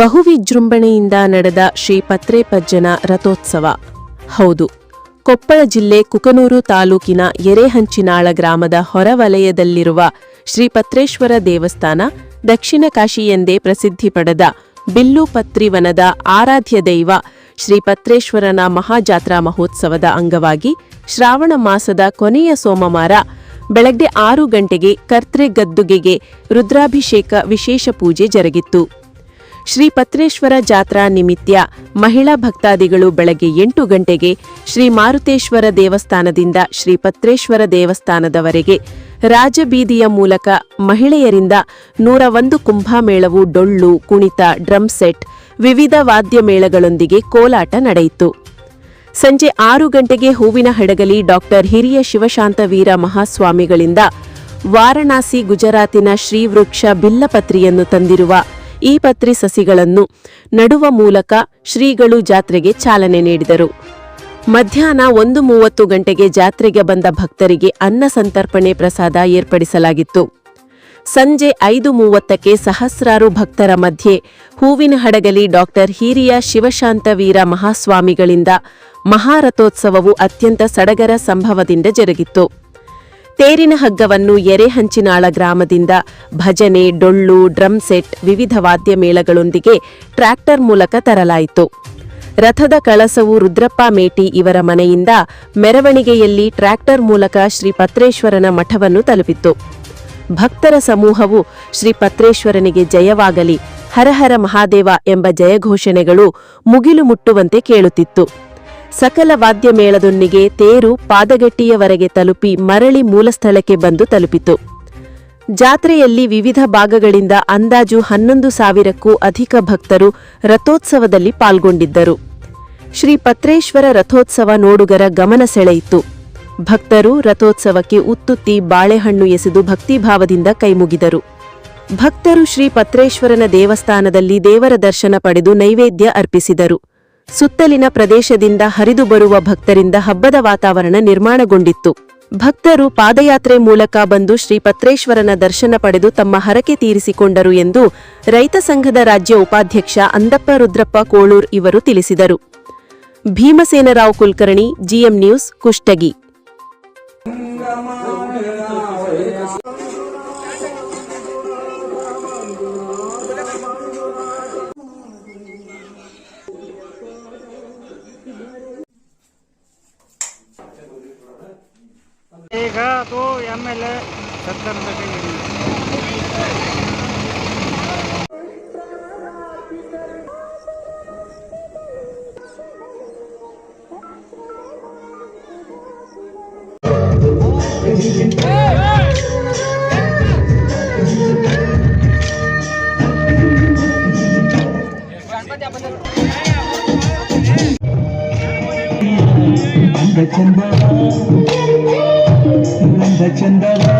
ಬಹುವಿಜೃಂಭಣೆಯಿಂದ ನಡೆದ ಶ್ರೀ ಪತ್ರೇಪಜ್ಜನ ರಥೋತ್ಸವ. ಹೌದು, ಕೊಪ್ಪಳ ಜಿಲ್ಲೆ ಕುಕನೂರು ತಾಲೂಕಿನ ಎರೆಹಂಚಿನಾಳ ಗ್ರಾಮದ ಹೊರವಲಯದಲ್ಲಿರುವ ಶ್ರೀ ಪತ್ರೇಶ್ವರ ದೇವಸ್ಥಾನ ದಕ್ಷಿಣ ಕಾಶಿ ಎಂದೇ ಪ್ರಸಿದ್ಧಿ ಪಡೆದ ಬಿಲ್ಲುಪತ್ರಿವನದ ಆರಾಧ್ಯ ದೈವ ಶ್ರೀ ಪತ್ರೇಶ್ವರನ ಮಹಾಜಾತ್ರಾ ಮಹೋತ್ಸವದ ಅಂಗವಾಗಿ ಶ್ರಾವಣ ಮಾಸದ ಕೊನೆಯ ಸೋಮವಾರ ಬೆಳಗ್ಗೆ ಆರು ಗಂಟೆಗೆ ಕರ್ತ್ರೆ ಗದ್ದುಗೆಗೆ ರುದ್ರಾಭಿಷೇಕ ವಿಶೇಷ ಪೂಜೆ ಜರುಗಿತ್ತು. ಶ್ರೀ ಪತ್ರೇಶ್ವರ ಜಾತ್ರಾ ನಿಮಿತ್ಯ ಮಹಿಳಾ ಭಕ್ತಾದಿಗಳು ಬೆಳಗ್ಗೆ ಎಂಟು ಗಂಟೆಗೆ ಶ್ರೀ ಮಾರುತೇಶ್ವರ ದೇವಸ್ಥಾನದಿಂದ ಶ್ರೀ ಪತ್ರೇಶ್ವರ ದೇವಸ್ಥಾನದವರೆಗೆ ರಾಜಬೀದಿಯ ಮೂಲಕ ಮಹಿಳೆಯರಿಂದ ನೂರ ಒಂದು ಕುಂಭಮೇಳವು ಡೊಳ್ಳು, ಕುಣಿತ, ಡ್ರಮ್ ಸೆಟ್, ವಿವಿಧ ವಾದ್ಯ ಮೇಳಗಳೊಂದಿಗೆ ಕೋಲಾಟ ನಡೆಯಿತು. ಸಂಜೆ ಆರು ಗಂಟೆಗೆ ಹೂವಿನ ಹಡಗಲಿ ಡಾಕ್ಟರ್ ಹಿರಿಯ ಶಿವಶಾಂತವೀರ ಮಹಾಸ್ವಾಮಿಗಳಿಂದ ವಾರಣಾಸಿ ಗುಜರಾತಿನ ಶ್ರೀವೃಕ್ಷ ಬಿಲ್ಲಪತ್ರಿಯನ್ನು ತಂದಿರುವ ಈ ಪತ್ರಿ ಸಸಿಗಳನ್ನು ನಡುವ ಮೂಲಕ ಶ್ರೀಗಳು ಜಾತ್ರೆಗೆ ಚಾಲನೆ ನೀಡಿದರು. ಮಧ್ಯಾಹ್ನ ಒಂದು ಮೂವತ್ತು ಗಂಟೆಗೆ ಜಾತ್ರೆಗೆ ಬಂದ ಭಕ್ತರಿಗೆ ಅನ್ನ ಸಂತರ್ಪಣೆ ಪ್ರಸಾದ ಏರ್ಪಡಿಸಲಾಗಿತ್ತು. ಸಂಜೆ ಐದು ಮೂವತ್ತಕ್ಕೆ ಸಹಸ್ರಾರು ಭಕ್ತರ ಮಧ್ಯೆ ಹೂವಿನ ಹಡಗಲಿ ಡಾಕ್ಟರ್ ಹಿರಿಯ ಶಿವಶಾಂತವೀರ ಮಹಾಸ್ವಾಮಿಗಳಿಂದ ಮಹಾರಥೋತ್ಸವವು ಅತ್ಯಂತ ಸಡಗರ ಸಂಭವದಿಂದ ಜರುಗಿತ್ತು. ತೇರಿನ ಹಗ್ಗವನ್ನು ಎರೆಹಂಚಿನಾಳ ಗ್ರಾಮದಿಂದ ಭಜನೆ, ಡೊಳ್ಳು, ಡ್ರಮ್ ಸೆಟ್, ವಿವಿಧ ವಾದ್ಯ ಮೇಳಗಳೊಂದಿಗೆ ಟ್ರ್ಯಾಕ್ಟರ್ ಮೂಲಕ ತರಲಾಯಿತು. ರಥದ ಕಳಸವು ರುದ್ರಪ್ಪ ಮೇಟಿ ಇವರ ಮನೆಯಿಂದ ಮೆರವಣಿಗೆಯಲ್ಲಿ ಟ್ರ್ಯಾಕ್ಟರ್ ಮೂಲಕ ಶ್ರೀ ಪತ್ರೇಶ್ವರನ ಮಠವನ್ನು ತಲುಪಿತು ಭಕ್ತರ ಸಮೂಹವು ಶ್ರೀ ಪತ್ರೇಶ್ವರನಿಗೆ ಜಯವಾಗಲಿ, ಹರಹರ ಮಹಾದೇವ ಎಂಬ ಜಯಘೋಷಣೆಗಳು ಮುಗಿಲು ಮುಟ್ಟುವಂತೆ ಕೇಳುತ್ತಿತ್ತು. ಸಕಲ ವಾದ್ಯ ಮೇಳದೊಂದಿಗೆ ತೇರು ಪಾದಗಟ್ಟಿಯವರೆಗೆ ತಲುಪಿ ಮರಳಿ ಮೂಲಸ್ಥಳಕ್ಕೆ ಬಂದು ತಲುಪಿತು. ಜಾತ್ರೆಯಲ್ಲಿ ವಿವಿಧ ಭಾಗಗಳಿಂದ ಅಂದಾಜು ಹನ್ನೊಂದು ಸಾವಿರಕ್ಕೂ ಅಧಿಕ ಭಕ್ತರು ರಥೋತ್ಸವದಲ್ಲಿ ಪಾಲ್ಗೊಂಡಿದ್ದರು. ಶ್ರೀ ಪತ್ರೇಶ್ವರ ರಥೋತ್ಸವ ನೋಡುಗರ ಗಮನ ಸೆಳೆಯಿತು. ಭಕ್ತರು ರಥೋತ್ಸವಕ್ಕೆ ಉತ್ತುತ್ತಿ ಬಾಳೆಹಣ್ಣು ಎಸೆದು ಭಕ್ತಿಭಾವದಿಂದ ಕೈಮುಗಿದರು. ಭಕ್ತರು ಶ್ರೀ ಪತ್ರೇಶ್ವರನ ದೇವಸ್ಥಾನದಲ್ಲಿ ದೇವರ ದರ್ಶನ ಪಡೆದು ನೈವೇದ್ಯ ಅರ್ಪಿಸಿದರು. ಸುತ್ತಲಿನ ಪ್ರದೇಶದಿಂದ ಹರಿದು ಬರುವ ಭಕ್ತರಿಂದ ಹಬ್ಬದ ವಾತಾವರಣ ನಿರ್ಮಾಣಗೊಂಡಿತ್ತು. ಭಕ್ತರು ಪಾದಯಾತ್ರೆ ಮೂಲಕ ಬಂದು ಶ್ರೀ ಪತ್ರೇಶ್ವರನ ದರ್ಶನ ಪಡೆದು ತಮ್ಮ ಹರಕೆ ತೀರಿಸಿಕೊಂಡರು ಎಂದು ರೈತ ಸಂಘದ ರಾಜ್ಯ ಉಪಾಧ್ಯಕ್ಷ ಅಂದಪ್ಪ ರುದ್ರಪ್ಪ ಕೋಳೂರ್ ಇವರು ತಿಳಿಸಿದರು. Bhimasenarao Kulkarni, GM news, Kushtagi. ಆಮೇಲೆ ಸರ್ಕಾರದ ಕೈಯಲ್ಲಿ Come back. இந்த சந்தவா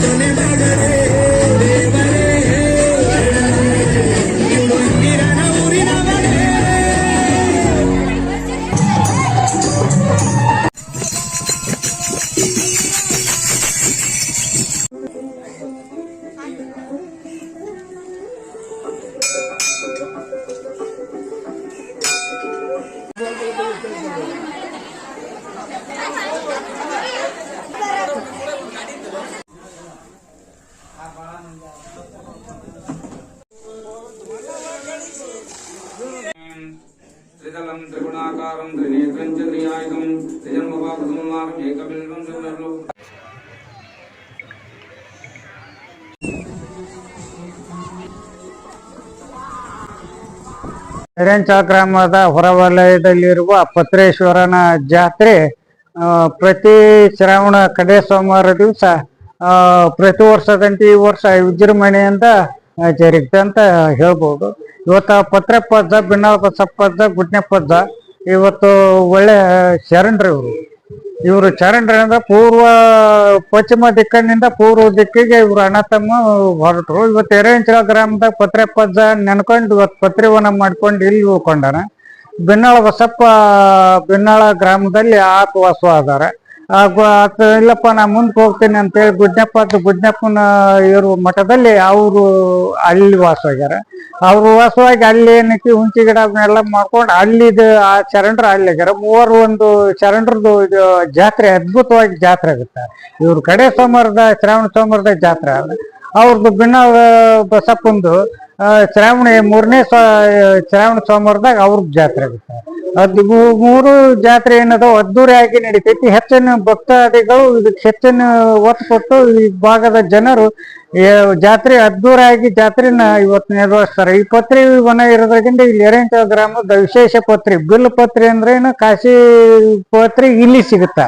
ಮನೆ ನಗರೇ ತ್ರಿತಲಂ ತ್ರಿಗುಣಾಕಾರಂ ತ್ರಿನೇತ್ರಂ ಚ ತ್ರಿಯಾಯುಧಂ ತ್ರಿಜನ್ಮಪಾಪಸಂಹಾರಂ ಏಕಬಿಲ್ವಂ ಸಂಗರ್ಲು ಹಿರೇಂಚ ಗ್ರಾಮದ ಹೊರವಲಯದಲ್ಲಿರುವ ಪತ್ರೇಶ್ವರನ ಜಾತ್ರೆ ಪ್ರತಿ ಶ್ರಾವಣ ಕಡೆ ಸೋಮವಾರ ದಿವಸ ಪ್ರತಿ ವರ್ಷದಂತೆ ಈ ವರ್ಷ ವಿಜೃಂಭಣೆಯಿಂದ ಜರುಗುತ್ತೆ ಅಂತ ಹೇಳ್ಬೋದು. ಇವತ್ತ ಪದ್ದ, ಬಿನ್ನಾಳ ಗುಡ್ನೆ ಪದ್ದ, ಇವತ್ತು ಒಳ್ಳೆ ಶರಣರು ಇವರು. ಇವರು ಚರಂಡ್ರಿಂದ ಪೂರ್ವ ಪಶ್ಚಿಮ ದಿಕ್ಕಿನಿಂದ ಪೂರ್ವ ದಿಕ್ಕಿಗೆ ಇವರು ಅಣ್ಣ ತಮ್ಮ ಹೊರಟರು. ಇವತ್ತು ಎರೆಹಂಚಲ ಗ್ರಾಮದಾಗ ಪದ್ದ ನೆನ್ಕೊಂಡು ಇವತ್ತು ಪತ್ರಿವನ ಮಾಡ್ಕೊಂಡು ಇಲ್ಲಿ ಉಳ್ಕೊಂಡಾನ ಬಿನ್ನಾಳ ಬಸಪ್ಪ, ಬಿನ್ನಾಳ ಗ್ರಾಮದಲ್ಲಿ ಆತ್ ವಾಸವಾದಾರ ಇಲ್ಲಪ್ಪ, ನಾ ಮುಂದಕ್ಕೆ ಹೋಗ್ತೀನಿ ಅಂತೇಳಿ ಗುಡ್ನಪ್ಪ ಗುಡ್ನಪ್ಪನ ಇವರು ಮಠದಲ್ಲಿ ಅವರು ಅಲ್ಲಿ ವಾಸವಾಗ್ಯಾರ ಅವ್ರು ವಾಸವಾಗಿ ಅಲ್ಲಿ ಏನೈತಿ ಹುಂಚಿ ಗಿಡ ಎಲ್ಲ ಮಾಡ್ಕೊಂಡು ಅಲ್ಲಿದ ಆ ಚರಂಡ್ರ ಆಗ್ಯಾರ. ಮೂವರು ಒಂದು ಚರಂಡ್ರದ್ದು ಇದು ಜಾತ್ರೆ, ಅದ್ಭುತವಾಗಿ ಜಾತ್ರೆ ಆಗುತ್ತೆ. ಇವ್ರ ಕಡೆ ಸೋಮವಾರದ, ಶ್ರಾವಣ ಸೋಮವಾರದ ಜಾತ್ರೆ ಅವ್ರದ್ದು ಭಿನ್ನ ಬಸಪ್ಪಂದು ಶ್ರಾವಣ ಮೂರನೇ ಶ್ರಾವಣ ಸೋಮವಾರದಾಗ ಅವ್ರದ್ದು ಜಾತ್ರೆ ಆಗುತ್ತೆ ಅದು ಮೂರು ಜಾತ್ರೆ ಏನದ ಅದ್ದೂರಿಯಾಗಿ ನಡೀತೈತಿ. ಹೆಚ್ಚಿನ ಭಕ್ತಾದಿಗಳು ಇದಕ್ಕೆ ಹೆಚ್ಚಿನ ಒತ್ತು ಕೊಟ್ಟು ಈ ಭಾಗದ ಜನರು ಜಾತ್ರೆ ಅದ್ದೂರಿಯಾಗಿ ಜಾತ್ರೆನ ಇವತ್ತು ನಿರ್ವಹಿಸ್ತಾರೆ ಈ ಪತ್ರಿ ವನ ಇರೋದ್ರಿಂದ ಇಲ್ಲಿ ಎರೆಂಟ ಗ್ರಾಮದ ವಿಶೇಷ ಪತ್ರಿ, ಬಿಲ್ ಪತ್ರಿ ಅಂದ್ರೆ ಏನು ಕಾಶಿ ಪತ್ರಿ ಇಲ್ಲಿ ಸಿಗುತ್ತ?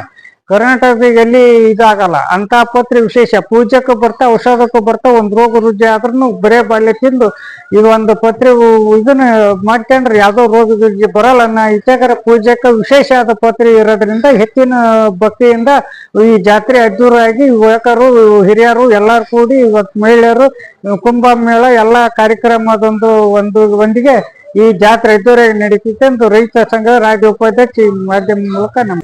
ಕರ್ನಾಟಕದಾಗ ಎಲ್ಲಿ ಇದಾಗಲ್ಲ. ಅಂತ ಪತ್ರೆ ವಿಶೇಷ. ಪೂಜಕ್ಕೂ ಬರ್ತಾ, ಔಷಧಕ್ಕೂ ಬರ್ತಾ, ಒಂದು ರೋಗ ರುಜಿ ಆದ್ರೂ ಬರೇ ಬಾಲ್ಯ ತಿಂದು ಇದು ಒಂದು ಪತ್ರಿ ಇದನ್ನ ಮಾಡ್ಕೊಂಡ್ರೆ ಯಾವ್ದೋ ರೋಗ ರುಜಿ ಬರಲ್ಲ. ನಾ ಇತ್ಯಾಕರ ಪೂಜಕ್ಕೆ ವಿಶೇಷ ಆದ ಪತ್ರೆ ಇರೋದ್ರಿಂದ ಹೆಚ್ಚಿನ ಭಕ್ತಿಯಿಂದ ಈ ಜಾತ್ರೆ ಅದ್ದೂರಾಗಿ ಯುವಕರು, ಹಿರಿಯರು ಎಲ್ಲಾರು ಕೂಡಿ ಇವತ್ತು ಮಹಿಳೆಯರು, ಕುಂಭಮೇಳ ಎಲ್ಲಾ ಕಾರ್ಯಕ್ರಮದೊಂದು ಒಂದು, ಒಂದಿಗೆ ಈ ಜಾತ್ರೆ ಅದ್ದೂರಾಗಿ ನಡೀತಿತ್ತು ರೈತ ಸಂಘ ರಾಜ್ಯ ಉಪಾಧ್ಯಕ್ಷ ಮಾಧ್ಯಮ ಮೂಲಕ ನಮ್ಮ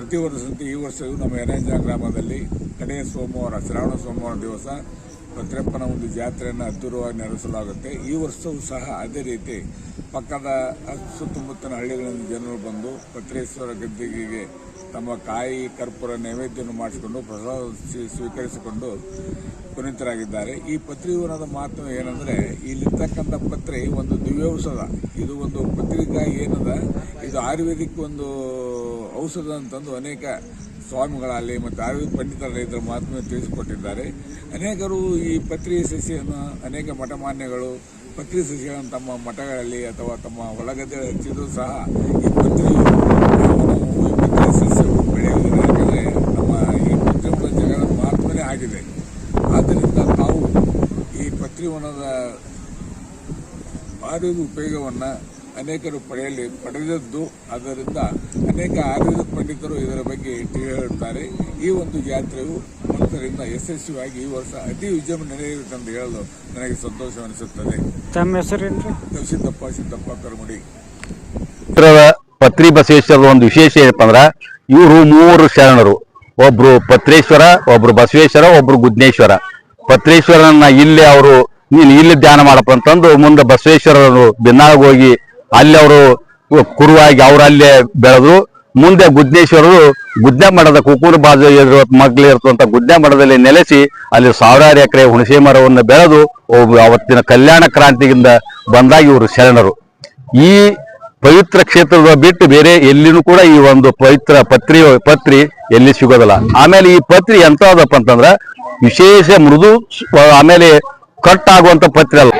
ಪ್ರತಿ ವರ್ಷದಂತೆ ಈ ವರ್ಷವೂ ನಮ್ಮ ಎರಂಜ ಗ್ರಾಮದಲ್ಲಿ ಕಡೆಯ ಸೋಮವಾರ, ಶ್ರಾವಣ ಸೋಮವಾರ ದಿವಸ ಭದ್ರಪ್ಪನ ಒಂದು ಜಾತ್ರೆಯನ್ನು ಅದ್ದೂರವಾಗಿ ನಡೆಸಲಾಗುತ್ತೆ. ಈ ವರ್ಷವೂ ಸಹ ಅದೇ ರೀತಿ ಪಕ್ಕದ ಸುತ್ತಮುತ್ತಲಿನ ಹಳ್ಳಿಗಳಿಂದ ಜನರು ಬಂದು ಪತ್ರೇಶ್ವರ ಗದ್ದಿಗೆಗೆ ತಮ್ಮ ಕಾಯಿ ಕರ್ಪೂರ ನೈವೇದ್ಯವನ್ನು ಮಾಡಿಸಿಕೊಂಡು ಪ್ರಸಾದ ಸ್ವೀ- ಸ್ವೀಕರಿಸಿಕೊಂಡು ಪುನೀತರಾಗಿದ್ದಾರೆ. ಈ ಪತ್ರಿವನದ ಮಾತು ಏನಂದರೆ ಇಲ್ಲಿರ್ತಕ್ಕಂಥ ಪತ್ರಿ ಒಂದು ದಿವ್ಯೌಷಧ ಇದು ಒಂದು ಏನದ ಇದು ಆಯುರ್ವೇದಿಕ್ ಒಂದು ಔಷಧ ಅಂತಂದು ಅನೇಕ ಸ್ವಾಮಿಗಳಲ್ಲಿ ಮತ್ತು ಆಯುರ್ವೇದ ಪಂಡಿತರಲ್ಲಿ ಇದರ ಮಹಾತ್ಮೆ ತಿಳಿಸಿಕೊಟ್ಟಿದ್ದಾರೆ. ಅನೇಕರು ಈ ಪತ್ರಿ ಸಸಿಯನ್ನು ಅನೇಕ ಮಠಮಾನ್ಯಗಳು ಪತ್ರಿ ಸಸಿಗಳನ್ನು ತಮ್ಮ ಮಠಗಳಲ್ಲಿ ಅಥವಾ ತಮ್ಮ ಹೊಲಗದ್ದೆ ಹಚ್ಚಿದ್ರು ಸಹ ಈ ಪತ್ರಿ ಪತ್ರಿ ಬೆಳೆಯುವುದಿಲ್ಲ. ನಮ್ಮ ಈ ಪತ್ರಿವನ ಜಗದ ಮಹಾತ್ಮನೇ ಆಗಿದೆ. ಆದ್ದರಿಂದ ತಾವು ಈ ಪತ್ರಿವನದ ಆರೋಗ್ಯ ಉಪಯೋಗವನ್ನು ಅನೇಕರು ಪಡೆಯಲಿ ಪಡೆದದ್ದು. ಅದರಿಂದ ಅನೇಕ ಆಯುರ್ವೇದ ಪಂಡಿತರು ಇದರ ಬಗ್ಗೆ ತಿಳಿ ಹೇಳುತ್ತಾರೆ. ಈ ಒಂದು ಜಾತ್ರೆಯು ಒಂದರಿಂದ ಯಶಸ್ವಿಯಾಗಿ ಈ ವರ್ಷ ಅತಿ ವಿಜೃಂಭಣೆ ನಡೆಯುತ್ತೆ ಅಂತ ಹೇಳಲು ನನಗೆ ಸಂತೋಷವೆನಿಸುತ್ತದೆ. ತಮ್ಮ ಹೆಸರೇನು ಸಿದ್ದಪ್ಪ ಸಿದ್ದಪ್ಪ ಕರ್ಮುಡಿ. ಪತ್ರಿ ಬಸವೇಶ್ವರದ ಒಂದು ವಿಶೇಷ ಏನಪ್ಪ ಅಂದ್ರೆ ಇವರು ಮೂವರು ಶರಣರು. ಒಬ್ರು ಪತ್ರೇಶ್ವರ ಒಬ್ರು ಬಸವೇಶ್ವರ ಒಬ್ರು ಗುದ್ನೇಶ್ವರ. ಪತ್ರೇಶ್ವರನ ಇಲ್ಲಿ ಅವರು ನೀನು ಇಲ್ಲಿ ಧ್ಯಾನ ಮಾಡಪ್ಪ ಅಂತಂದು ಮುಂದೆ ಬಸವೇಶ್ವರರು ಬಿನ್ನಾಳಗ್ ಹೋಗಿ ಅಲ್ಲಿ ಅವರು ಕುರುವಾಗಿ ಅವ್ರು ಅಲ್ಲೇ ಬೆಳೆದ್ರು. ಮುಂದೆ ಗುದ್ನೇಶ್ವರರು ಗುದ್ದೆ ಮಠದ ಕುಕೂರು ಬಾಜು ಇರುವ ಮಗ್ಲಿ ಇರ್ತಂತ ಗುದ್ದೆ ಮಠದಲ್ಲಿ ನೆಲೆಸಿ ಅಲ್ಲಿ ಸಾವಿರಾರು ಎಕರೆ ಹುಣಸೆ ಮರವನ್ನು ಬೆಳೆದು ಅವತ್ತಿನ ಕಲ್ಯಾಣ ಕ್ರಾಂತಿಯಿಂದ ಬಂದಾಗ ಇವರು ಶರಣರು. ಈ ಪವಿತ್ರ ಕ್ಷೇತ್ರದ ಬಿಟ್ಟು ಬೇರೆ ಎಲ್ಲಿನೂ ಕೂಡ ಈ ಒಂದು ಪವಿತ್ರ ಪತ್ರಿ ಪತ್ರಿ ಎಲ್ಲಿ ಸಿಗೋದಿಲ್ಲ. ಆಮೇಲೆ ಈ ಪತ್ರಿ ಎಂತದಪ್ಪ ಅಂತಂದ್ರ ವಿಶೇಷ ಮೃದು, ಆಮೇಲೆ ಕಟ್ ಆಗುವಂತ ಪತ್ರಿ ಅಲ್ಲ.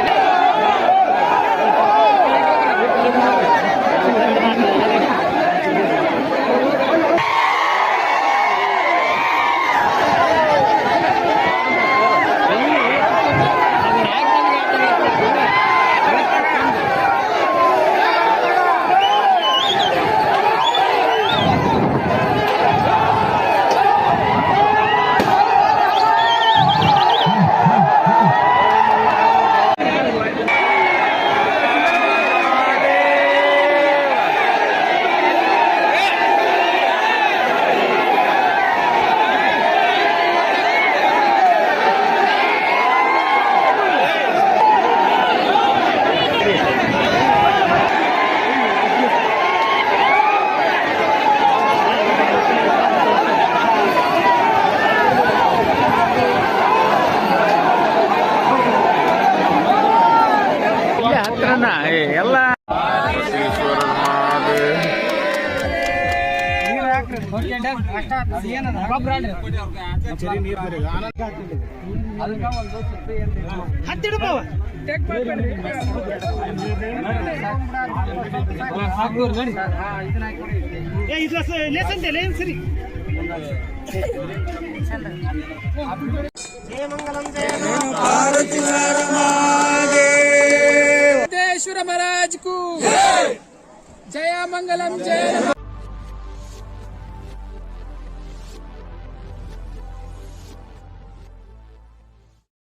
ಹತ್ತಿಡು ಬಾವ ಇಲ್ಲ ಲೇಸಂತೆ ಸರಿ జయమంగళం జయమంగళం జయ